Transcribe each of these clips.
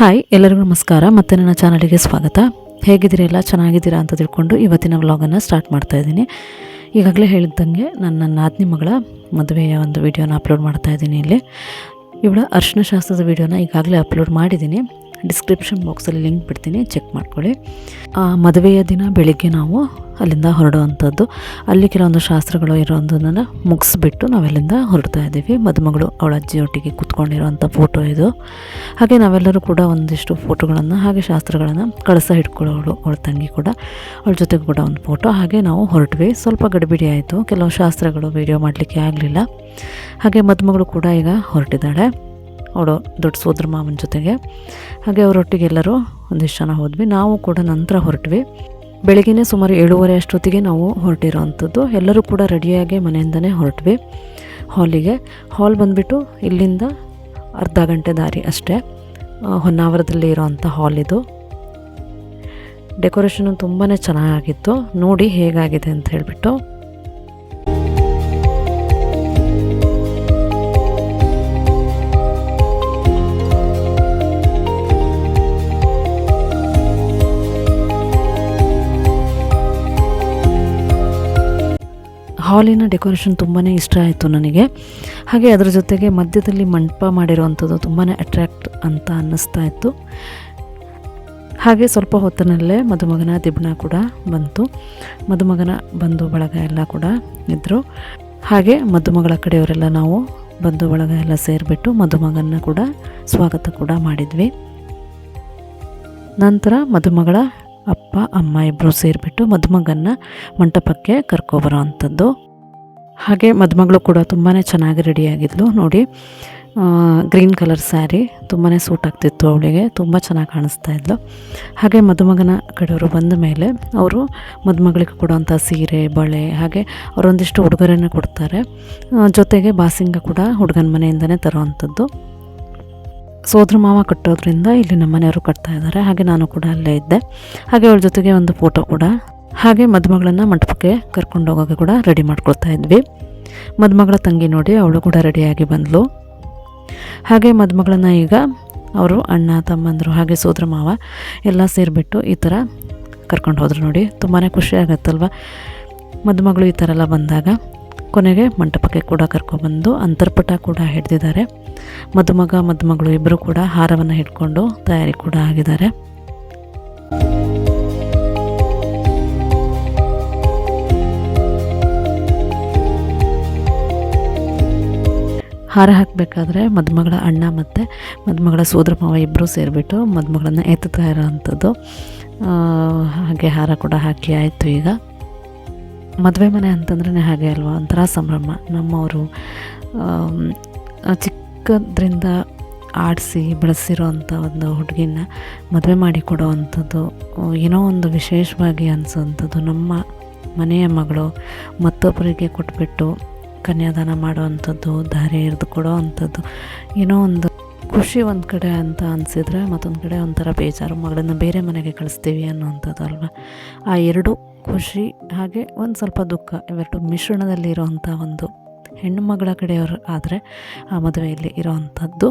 Hi ಎಲ್ಲರಿಗೂ ನಮಸ್ಕಾರ. ಮತ್ತೆ ನನ್ನ ಚಾನಲಿಗೆ ಸ್ವಾಗತ. ಹೇಗಿದ್ದೀರಿ ಎಲ್ಲ? ಚೆನ್ನಾಗಿದ್ದೀರಾ ಅಂತ ತಿಳ್ಕೊಂಡು ಇವತ್ತಿನ ವ್ಲಾಗನ್ನು ಸ್ಟಾರ್ಟ್ ಮಾಡ್ತಾ ಇದ್ದೀನಿ. ಈಗಾಗಲೇ ಹೇಳಿದ್ದಂಗೆ ನಾನು ನನ್ನ ನಾದಿನಿ ಮಗಳ ಮದುವೆಯ ಒಂದು ವಿಡಿಯೋನ ಅಪ್ಲೋಡ್ ಮಾಡ್ತಾ ಇದ್ದೀನಿ ಇಲ್ಲಿ. ಇವಳ ಅರ್ಶಿನ ಶಾಸ್ತ್ರದ ವಿಡಿಯೋನ ಈಗಾಗಲೇ ಅಪ್ಲೋಡ್ ಮಾಡಿದ್ದೀನಿ. ಡಿಸ್ಕ್ರಿಪ್ಷನ್ ಬಾಕ್ಸಲ್ಲಿ ಲಿಂಕ್ ಬಿಡ್ತೀನಿ ಚೆಕ್ ಮಾಡ್ಕೊಳ್ಳಿ. ಆ, ಮದುವೆಯ ದಿನ ಬೆಳಿಗ್ಗೆ ನಾವು ಅಲ್ಲಿಂದ ಹೊರಡುವಂಥದ್ದು. ಅಲ್ಲಿ ಕೆಲವೊಂದು ಶಾಸ್ತ್ರಗಳು ಇರೋದನ್ನು ಮುಗಿಸ್ಬಿಟ್ಟು ನಾವೆಲ್ಲಿಂದ ಹೊರಡ್ತಾ ಇದ್ದೀವಿ. ಮದುಮಗಳು ಅವಳ ಅಜ್ಜಿಯೊಟ್ಟಿಗೆ ಕೂತ್ಕೊಂಡಿರೋವಂಥ ಫೋಟೋ ಇದು. ಹಾಗೆ ನಾವೆಲ್ಲರೂ ಕೂಡ ಒಂದಿಷ್ಟು ಫೋಟೋಗಳನ್ನು ಹಾಗೆ ಶಾಸ್ತ್ರಗಳನ್ನು ಕಳಸ ಹಿಡ್ಕೊಳ್ಳೋಳು, ಅವಳ ತಂಗಿ ಕೂಡ. ಅವಳ ಜೊತೆಗೆ ಕೂಡ ಒಂದು ಫೋಟೋ ಹಾಗೆ ನಾವು ಹೊರಟ್ವಿ. ಸ್ವಲ್ಪ ಗಡಿಬಿಡಿ ಆಯಿತು. ಕೆಲವು ಶಾಸ್ತ್ರಗಳು ವೀಡಿಯೋ ಮಾಡಲಿಕ್ಕೆ ಆಗಲಿಲ್ಲ. ಹಾಗೆ ಮದುಮಗಳು ಕೂಡ ಈಗ ಹೊರಟಿದ್ದಾಳೆ. ಅವಳು ದೊಡ್ಡ ಸೋದರ ಮಾವನ ಜೊತೆಗೆ. ಹಾಗೆ ಅವರೊಟ್ಟಿಗೆ ಎಲ್ಲರೂ ಒಂದಿಷ್ಟು ಜನ ಹೋದ್ವಿ. ನಾವು ಕೂಡ ನಂತರ ಹೊರಟ್ವಿ. ಬೆಳಗ್ಗೆನೇ ಸುಮಾರು ಏಳುವರೆ ಅಷ್ಟೊತ್ತಿಗೆ ನಾವು ಹೊರಟಿರೋ ಅಂಥದ್ದು ಎಲ್ಲರೂ ಕೂಡ ರೆಡಿಯಾಗಿ ಮನೆಯಿಂದನೇ ಹೊರಟ್ವಿ ಹಾಲಿಗೆ. ಹಾಲ್ ಬಂದುಬಿಟ್ಟು ಇಲ್ಲಿಂದ ಅರ್ಧ ಗಂಟೆ ದಾರಿ ಅಷ್ಟೇ. ಹೊನ್ನಾವರದಲ್ಲಿ ಇರೋವಂಥ ಹಾಲ್ ಇದು. ಡೆಕೋರೇಷನು ತುಂಬಾ ಚೆನ್ನಾಗಿತ್ತು. ನೋಡಿ ಹೇಗಾಗಿದೆ ಅಂತ ಹೇಳಿಬಿಟ್ಟು. ಹಾಲಿನ ಡೆಕೋರೇಷನ್ ತುಂಬಾ ಇಷ್ಟ ಆಯಿತು ನನಗೆ. ಹಾಗೆ ಅದರ ಜೊತೆಗೆ ಮಧ್ಯದಲ್ಲಿ ಮಂಟಪ ಮಾಡಿರುವಂಥದ್ದು ತುಂಬಾ ಅಟ್ರ್ಯಾಕ್ಟ್ ಅಂತ ಅನ್ನಿಸ್ತಾ ಇತ್ತು. ಹಾಗೆ ಸ್ವಲ್ಪ ಹೊತ್ತಿನಲ್ಲೇ ಮದುಮಗನ ದಿಬ್ಬಣ ಕೂಡ ಬಂತು. ಮದುಮಗನ ಬಂಧು ಬಳಗ ಎಲ್ಲ ಕೂಡ ಇದ್ದರು ಹಾಗೆ ಮದುಮಗಳ ಕಡೆಯವರೆಲ್ಲ ನಾವು ಬಂಧು ಬಳಗ ಎಲ್ಲ ಸೇರಿಬಿಟ್ಟು ಮದುಮಗನ ಕೂಡ ಸ್ವಾಗತ ಕೂಡ ಮಾಡಿದ್ವಿ. ನಂತರ ಮದುಮಗಳ ಅಪ್ಪ, ಅಮ್ಮ ಇಬ್ಬರು ಸೇರಿಬಿಟ್ಟು ಮದುಮಗನ್ನ ಮಂಟಪಕ್ಕೆ ಕರ್ಕೊಬರೋ ಅಂಥದ್ದು ಹಾಗೆ ಮದುಮಗಳು ಕೂಡ ತುಂಬಾ ಚೆನ್ನಾಗಿ ರೆಡಿಯಾಗಿದ್ಲು ನೋಡಿ ಗ್ರೀನ್ ಕಲರ್ ಸ್ಯಾರಿ ತುಂಬಾ ಸೂಟ್ ಆಗ್ತಿತ್ತು ಅವಳಿಗೆ. ತುಂಬ ಚೆನ್ನಾಗಿ ಕಾಣಿಸ್ತಾ ಇದ್ಲು. ಹಾಗೆ ಮದುಮಗನ ಕಡೆಯವರು ಬಂದ ಮೇಲೆ ಅವರು ಮದುಮಗಳಿಗೆ ಕೊಡುವಂಥ ಸೀರೆ, ಬಳೆ, ಹಾಗೆ ಅವರೊಂದಿಷ್ಟು ಉಡುಗೊರೆನ ಕೊಡ್ತಾರೆ. ಜೊತೆಗೆ ಬಾಸಿಂಗ ಕೂಡ ಹುಡುಗನ ಮನೆಯಿಂದನೇ ತರೋವಂಥದ್ದು. ಸೋದರ ಮಾವ ಕಟ್ಟೋದ್ರಿಂದ ಇಲ್ಲಿ ನಮ್ಮ ಮನೆಯವರು ಕಟ್ತಾ ಇದ್ದಾರೆ. ಹಾಗೆ ನಾನು ಕೂಡ ಅಲ್ಲೇ ಇದ್ದೆ. ಹಾಗೆ ಅವಳ ಜೊತೆಗೆ ಒಂದು ಫೋಟೋ ಕೂಡ. ಹಾಗೆ ಮದುಮಗಳನ್ನು ಮಂಟಪಕ್ಕೆ ಕರ್ಕೊಂಡು ಹೋಗೋಕೆ ಕೂಡ ರೆಡಿ ಮಾಡ್ಕೊಳ್ತಾ ಇದ್ವಿ. ಮದುಮಗಳ ತಂಗಿ ನೋಡಿ ಅವಳು ಕೂಡ ರೆಡಿಯಾಗಿ ಬಂದಳು ಹಾಗೆ ಮದುಮಗಳನ್ನ ಈಗ ಅವರು ಅಣ್ಣ, ತಮ್ಮಂದರು ಹಾಗೆ ಸೋದರ ಮಾವ ಎಲ್ಲ ಸೇರಿಬಿಟ್ಟು ಈ ಥರ ಕರ್ಕೊಂಡು ಹೋದರು ನೋಡಿ. ತುಂಬಾ ಖುಷಿ ಆಗುತ್ತಲ್ವ? ಮದುಮಗಳು ಈ ಥರ ಎಲ್ಲ ಬಂದಾಗ ಕೊನೆಗೆ ಮಂಟಪಕ್ಕೆ ಕೂಡ ಕರ್ಕೊಬಂದು ಅಂತರ್ಪಟ ಕೂಡ ಹಿಡ್ದಿದ್ದಾರೆ. ಮದುಮಗ, ಮದುಮಗಳು ಇಬ್ಬರು ಕೂಡ ಹಾರವನ್ನು ಹಿಡ್ಕೊಂಡು ತಯಾರಿ ಕೂಡ ಆಗಿದ್ದಾರೆ. ಹಾರ ಹಾಕಬೇಕಾದ್ರೆ ಮದುಮಗಳ ಅಣ್ಣ ಮತ್ತು ಮದುಮಗಳ ಸೋದರ ಮಾವ ಇಬ್ಬರು ಸೇರಿಬಿಟ್ಟು ಮದುಮಗಳನ್ನ ಎತ್ತುತ್ತಾ ಇರೋವಂಥದ್ದು ಹಾಗೆ ಹಾರ ಕೂಡ ಹಾಕಿ ಆಯಿತು ಈಗ. ಮದುವೆ ಮನೆ ಅಂತಂದ್ರೆ ಹಾಗೆ ಅಲ್ವಾ? ಒಂಥರ ಸಂಭ್ರಮ. ನಮ್ಮವರು ಚಿಕ್ಕ ಚಿಕ್ಕದ್ರಿಂದ ಆಡಿಸಿ ಬೆಳೆಸಿರೋ ಅಂಥ ಒಂದು ಹುಡುಗಿನ ಮದುವೆ ಮಾಡಿ ಕೊಡೋ ಅಂಥದ್ದು ಏನೋ ಒಂದು ವಿಶೇಷವಾಗಿ ಅನಿಸೋವಂಥದ್ದು. ನಮ್ಮ ಮನೆಯ ಮಗಳು ಮತ್ತೊಬ್ಬರಿಗೆ ಕೊಟ್ಬಿಟ್ಟು ಕನ್ಯಾದಾನ ಮಾಡುವಂಥದ್ದು ಧಾರೆ ಹಿಡಿದು ಕೊಡೋ ಅಂಥದ್ದು ಏನೋ ಒಂದು ಖುಷಿ ಒಂದು ಕಡೆ ಅಂತ ಅನಿಸಿದ್ರೆ ಮತ್ತೊಂದು ಕಡೆ ಒಂಥರ ಬೇಜಾರು. ಮಗಳನ್ನು ಬೇರೆ ಮನೆಗೆ ಕಳಿಸ್ತೀವಿ ಅನ್ನೋವಂಥದ್ದು ಅಲ್ವಾ? ಆ ಎರಡು ಖುಷಿ ಹಾಗೆ ಒಂದು ಸ್ವಲ್ಪ ದುಃಖ, ಇವೆರಡು ಮಿಶ್ರಣದಲ್ಲಿರೋವಂಥ ಒಂದು ಹೆಣ್ಣು ಮಗಳ ಕಡೆಯವರು ಆದರೆ ಆ ಮದುವೆಯಲ್ಲಿ ಇರೋವಂಥದ್ದು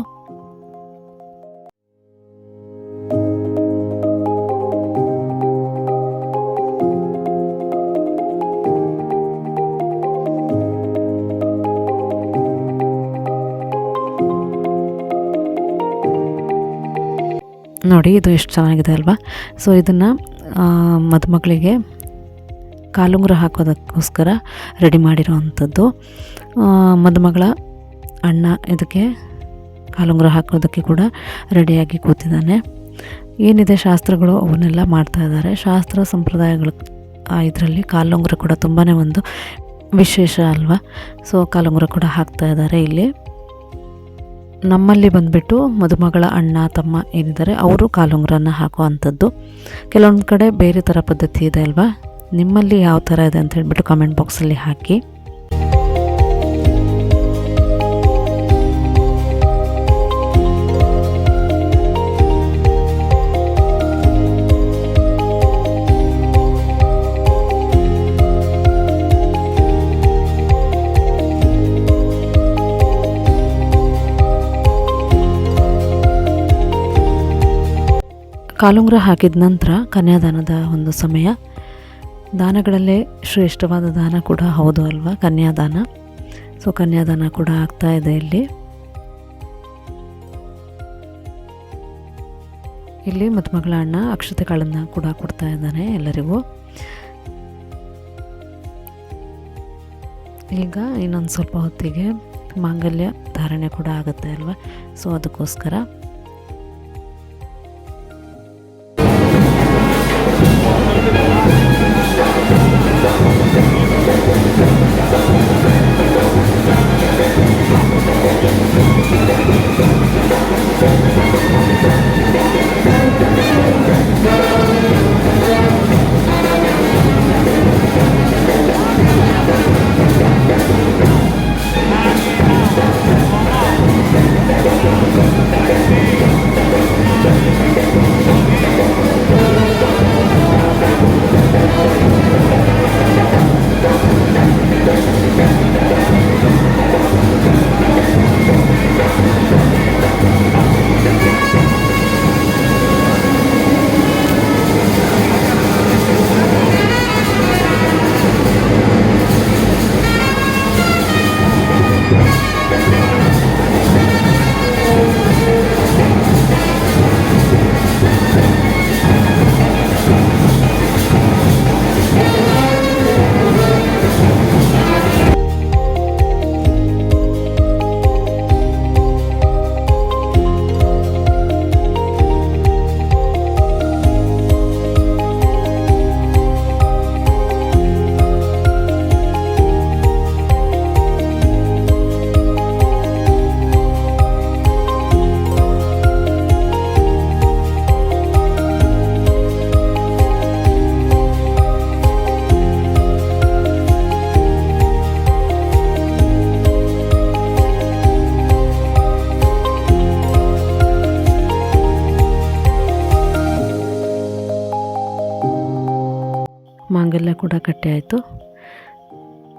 ನೋಡಿ, ಇದು ಎಷ್ಟು ಚೆನ್ನಾಗಿದೆ ಅಲ್ವಾ? ಸೊ ಇದನ್ನು ಮದುಮಗಳಿಗೆ ಕಾಲುಂಗುರ ಹಾಕೋದಕ್ಕೋಸ್ಕರ ರೆಡಿ ಮಾಡಿರೋವಂಥದ್ದು. ಮದುಮಗಳ ಅಣ್ಣ ಇದಕ್ಕೆ ಕಾಲುಂಗುರ ಹಾಕೋದಕ್ಕೆ ಕೂಡ ರೆಡಿಯಾಗಿ ಕೂತಿದ್ದಾನೆ. ಏನಿದೆ ಶಾಸ್ತ್ರಗಳು? ಅವನ್ನೆಲ್ಲ ಮಾಡ್ತಾ ಇದ್ದಾರೆ. ಶಾಸ್ತ್ರ ಸಂಪ್ರದಾಯಗಳು ಇದರಲ್ಲಿ ಕಾಲುಂಗುರ ಕೂಡ ತುಂಬಾ ಒಂದು ವಿಶೇಷ ಅಲ್ವಾ? ಸೊ, ಕಾಲುಂಗುರ ಕೂಡ ಹಾಕ್ತಾ ಇದ್ದಾರೆ ಇಲ್ಲಿ. ನಮ್ಮಲ್ಲಿ ಬಂದುಬಿಟ್ಟು ಮದುಮಗಳ ಅಣ್ಣ, ತಮ್ಮ ಏನಿದ್ದಾರೆ, ಅವರು ಕಾಲುಂಗ್ರನ್ನ ಹಾಕುವಂಥದ್ದು. ಕೆಲವೊಂದು ಕಡೆ ಬೇರೆ ಥರ ಪದ್ಧತಿ ಇದೆ ಅಲ್ವಾ? ನಿಮ್ಮಲ್ಲಿ ಯಾವ ಥರ ಇದೆ ಅಂತ ಹೇಳ್ಬಿಟ್ಟು ಕಮೆಂಟ್ ಬಾಕ್ಸಲ್ಲಿ ಹಾಕಿ. ಕಾಲುಂಗ್ರ ಹಾಕಿದ ನಂತರ ಕನ್ಯಾದಾನದ ಒಂದು ಸಮಯ. ದಾನಗಳಲ್ಲೇ ಶ್ರೇಷ್ಠವಾದ ದಾನ ಕೂಡ ಹೌದು ಅಲ್ವಾ? ಕನ್ಯಾದಾನ. ಸೊ ಕನ್ಯಾದಾನ ಕೂಡ ಆಗ್ತಾ ಇದೆ ಇಲ್ಲಿ. ಇಲ್ಲಿ ಮದುಮಗಳ ಅಣ್ಣ ಅಕ್ಷತೆಗಳನ್ನು ಕೂಡ ಕೊಡ್ತಾ ಇದ್ದಾನೆ ಎಲ್ಲರಿಗೂ. ಈಗ ಇನ್ನೊಂದು ಸ್ವಲ್ಪ ಹೊತ್ತಿಗೆ ಮಾಂಗಲ್ಯ ಧಾರಣೆ ಕೂಡ ಆಗುತ್ತೆ ಅಲ್ವಾ? ಸೊ ಅದಕ್ಕೋಸ್ಕರ ಮಾಂಗಲ್ಯ ಕೂಡ ಕಟ್ಟಿ ಆಯಿತು.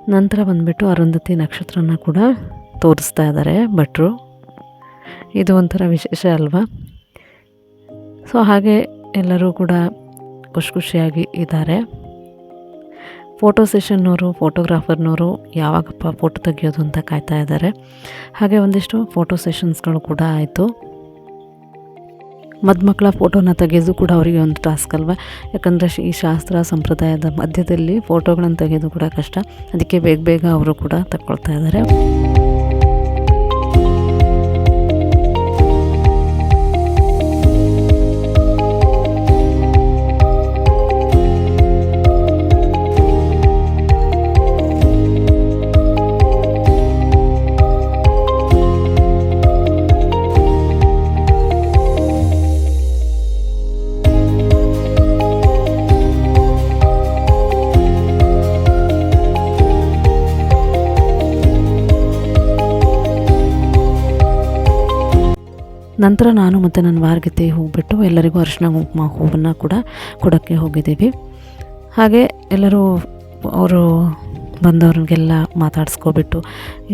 ನಂತರ ಬಂದುಬಿಟ್ಟು ಅರುಂಧತಿ ನಕ್ಷತ್ರನ ಕೂಡ ತೋರಿಸ್ತಾ ಇದ್ದಾರೆ ಭಟ್ರು. ಇದು ಒಂಥರ ವಿಶೇಷ ಅಲ್ವಾ? ಸೊ ಹಾಗೆ ಎಲ್ಲರೂ ಕೂಡ ಖುಷಿ ಖುಷಿಯಾಗಿ ಇದ್ದಾರೆ ಫೋಟೋ ಸೆಷನ್ನವರು ಫೋಟೋಗ್ರಾಫರ್ನವರು ಯಾವಾಗಪ್ಪ ಫೋಟೋ ತೆಗಿಯೋದು ಅಂತ ಕಾಯ್ತಾ ಇದ್ದಾರೆ ಹಾಗೆ ಒಂದಿಷ್ಟು ಫೋಟೋ ಸೆಷನ್ಸ್ಗಳು ಕೂಡ ಆಯಿತು. ಮದುಮಕ್ಕಳ ಫೋಟೋನ ತೆಗೆಯೋದು ಕೂಡ ಅವರಿಗೆ ಒಂದು ಟಾಸ್ಕ್ ಅಲ್ವಾ? ಯಾಕಂದರೆ ಈ ಶಾಸ್ತ್ರ ಸಂಪ್ರದಾಯದ ಮಧ್ಯದಲ್ಲಿ ಫೋಟೋಗಳನ್ನು ತೆಗೆಯೋದು ಕೂಡ ಕಷ್ಟ. ಅದಕ್ಕೆ ಬೇಗ ಬೇಗ ಅವರು ಕೂಡ ತಕ್ಕೊಳ್ತಾ ಇದ್ದಾರೆ. ನಂತರ ನಾನು ಮತ್ತು ನನ್ನ ವಾರ್ಗತೆ ಹೋಗ್ಬಿಟ್ಟು ಎಲ್ಲರಿಗೂ ಅರಿಶಿನ ಕುಂಕುಮ ಹೂವನ್ನು ಕೂಡ ಕೊಡೋಕ್ಕೆ ಹೋಗಿದ್ದೀವಿ. ಹಾಗೆ ಎಲ್ಲರೂ ಅವರು ಬಂದವ್ರಿಗೆಲ್ಲ ಮಾತಾಡಿಸ್ಕೊಬಿಟ್ಟು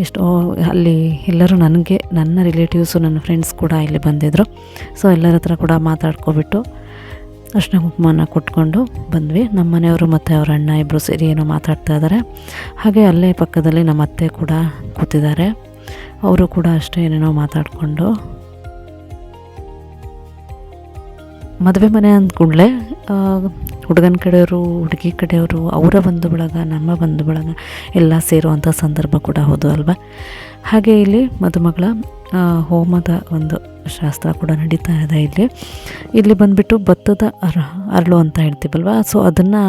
ಎಷ್ಟೋ ಅಲ್ಲಿ ಎಲ್ಲರೂ ನನಗೆ, ನನ್ನ ರಿಲೇಟಿವ್ಸು ನನ್ನ ಫ್ರೆಂಡ್ಸ್ ಕೂಡ ಇಲ್ಲಿ ಬಂದಿದ್ದರು ಸೊ ಎಲ್ಲರ ಹತ್ರ ಕೂಡ ಮಾತಾಡ್ಕೊಬಿಟ್ಟು ಅರ್ಶಿನ ಕುಂಕುಮನ ಕೊಟ್ಕೊಂಡು ಬಂದ್ವಿ. ನಮ್ಮ ಮನೆಯವರು ಮತ್ತು ಅವ್ರ ಅಣ್ಣ ಇಬ್ಬರು ಸೇರಿ ಏನೋ ಮಾತಾಡ್ತಾ ಇದ್ದಾರೆ ಹಾಗೆ ಅಲ್ಲೇ ಪಕ್ಕದಲ್ಲಿ ನಮ್ಮ ಅತ್ತೆ ಕೂಡ ಕೂತಿದ್ದಾರೆ. ಅವರು ಕೂಡ ಅಷ್ಟೇ ಏನೇನೋ ಮಾತಾಡಿಕೊಂಡು ಮದುವೆ ಮನೆ ಅಂದ ಕೂಡಲೇ ಹುಡುಗನ ಕಡೆಯವರು, ಹುಡುಗಿ ಕಡೆಯವರು, ಅವರ ಬಂಧು ಬಳಗ ನಮ್ಮ ಬಂಧು ಬಳಗ ಎಲ್ಲ ಸೇರುವಂಥ ಸಂದರ್ಭ ಕೂಡ ಹೌದು ಅಲ್ವಾ? ಹಾಗೆ ಇಲ್ಲಿ ಮದುಮಗಳ ಹೋಮದ ಒಂದು ಶಾಸ್ತ್ರ ಕೂಡ ನಡೀತಾ ಇದೆ ಇಲ್ಲಿ. ಇಲ್ಲಿ ಬಂದುಬಿಟ್ಟು ಭತ್ತದ ಅರ, ಅರಳು ಅಂತ ಹೇಳ್ತೀವಲ್ವ? ಸೊ ಅದನ್ನು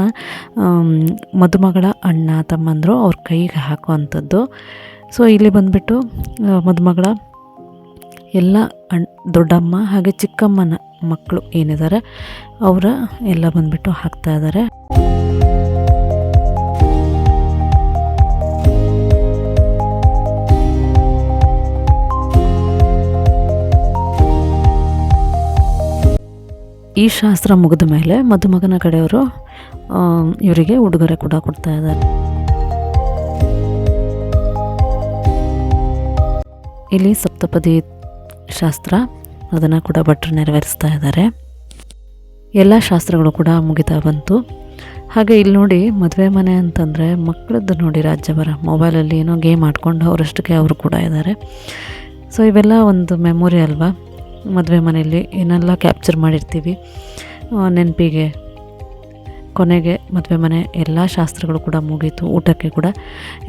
ಮದುಮಗಳ ಅಣ್ಣ, ತಮ್ಮಂದರು ಅವ್ರ ಕೈಗೆ ಹಾಕುವಂಥದ್ದು. ಸೊ ಇಲ್ಲಿ ಬಂದುಬಿಟ್ಟು ಮದುಮಗಳ ಎಲ್ಲ ಅಣ್, ದೊಡ್ಡಮ್ಮ ಹಾಗೆ ಚಿಕ್ಕಮ್ಮನ ಮಕ್ಕಳು ಏನಿದ್ದಾರೆ ಅವರ ಎಲ್ಲ ಬಂದುಬಿಟ್ಟು ಹಾಕ್ತಾ ಇದ್ದಾರೆ ಈ ಶಾಸ್ತ್ರ ಮುಗಿದ ಮೇಲೆ ಮದುಮಗನ ಕಡೆಯವರು ಇವರಿಗೆ ಉಡುಗೊರೆ ಕೂಡ ಕೊಡ್ತಾ ಇದ್ದಾರೆ ಇಲ್ಲಿ ಸಪ್ತಪದಿ ಶಾಸ್ತ್ರ ಅದನ್ನು ಕೂಡ ಭಟ್ರು ನೆರವೇರಿಸ್ತಾ ಇದ್ದಾರೆ. ಎಲ್ಲ ಶಾಸ್ತ್ರಗಳು ಕೂಡ ಮುಗಿತಾ ಬಂತು. ಹಾಗೆ ಇಲ್ಲಿ ನೋಡಿ ಮದುವೆ ಮನೆ ಅಂತಂದರೆ ಮಕ್ಕಳದ್ದು ನೋಡಿ ರಾಜ್ಯಭರ ಮೊಬೈಲಲ್ಲಿ ಏನೋ ಗೇಮ್ ಆಡ್ಕೊಂಡು ಅವರಷ್ಟಕ್ಕೆ ಅವರು ಕೂಡ ಇದ್ದಾರೆ. ಸೊ ಇವೆಲ್ಲ ಒಂದು ಮೆಮೊರಿ ಅಲ್ವಾ? ಮದುವೆ ಮನೆಯಲ್ಲಿ ಏನೆಲ್ಲ ಕ್ಯಾಪ್ಚರ್ ಮಾಡಿರ್ತೀವಿ? ನೆನಪಿಗೆ, ಕೊನೆಗೆ ಮದುವೆ ಮನೆ ಎಲ್ಲ ಶಾಸ್ತ್ರಗಳು ಕೂಡ ಮುಗೀತು. ಊಟಕ್ಕೆ ಕೂಡ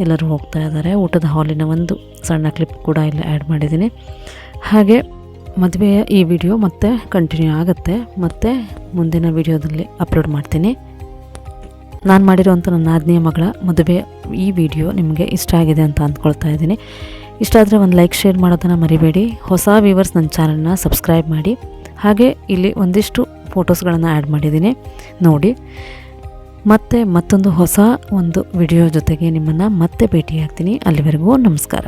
ಎಲ್ಲರೂ ಹೋಗ್ತಾ ಇದ್ದಾರೆ. ಊಟದ ಹಾಲಿನ ಒಂದು ಸಣ್ಣ ಕ್ಲಿಪ್ ಕೂಡ ಇಲ್ಲಿ ಆ್ಯಡ್ ಮಾಡಿದ್ದೀನಿ. ಹಾಗೆ ಮದುವೆಯ ಈ ವಿಡಿಯೋ ಮತ್ತೆ ಕಂಟಿನ್ಯೂ ಆಗುತ್ತೆ. ಮತ್ತೆ ಮುಂದಿನ ವಿಡಿಯೋದಲ್ಲಿ ಅಪ್ಲೋಡ್ ಮಾಡ್ತೀನಿ. ನಾನು ಮಾಡಿರುವಂಥ ನನ್ನ ಆಜ್ಞೆಯ ಮಗಳ ಮದುವೆ ಈ ವಿಡಿಯೋ ನಿಮಗೆ ಇಷ್ಟ ಆಗಿದೆ ಅಂತ ಅಂದ್ಕೊಳ್ತಾ ಇದ್ದೀನಿ. ಇಷ್ಟ ಆದರೆ ಒಂದು ಲೈಕ್ ಶೇರ್ ಮಾಡೋದನ್ನು ಮರಿಬೇಡಿ. ಹೊಸ ವ್ಯೂವರ್ಸ್ ನನ್ನ ಚಾನಲ್ನ ಸಬ್ಸ್ಕ್ರೈಬ್ ಮಾಡಿ. ಹಾಗೆ ಇಲ್ಲಿ ಒಂದಿಷ್ಟು ಫೋಟೋಸ್ಗಳನ್ನು ಆ್ಯಡ್ ಮಾಡಿದ್ದೀನಿ. ನೋಡಿ. ಮತ್ತೆ ಮತ್ತೊಂದು ಹೊಸ ಒಂದು ವಿಡಿಯೋ ಜೊತೆಗೆ ನಿಮ್ಮನ್ನು ಮತ್ತೆ ಭೇಟಿಯಾಗ್ತೀನಿ. ಅಲ್ಲಿವರೆಗೂ ನಮಸ್ಕಾರ.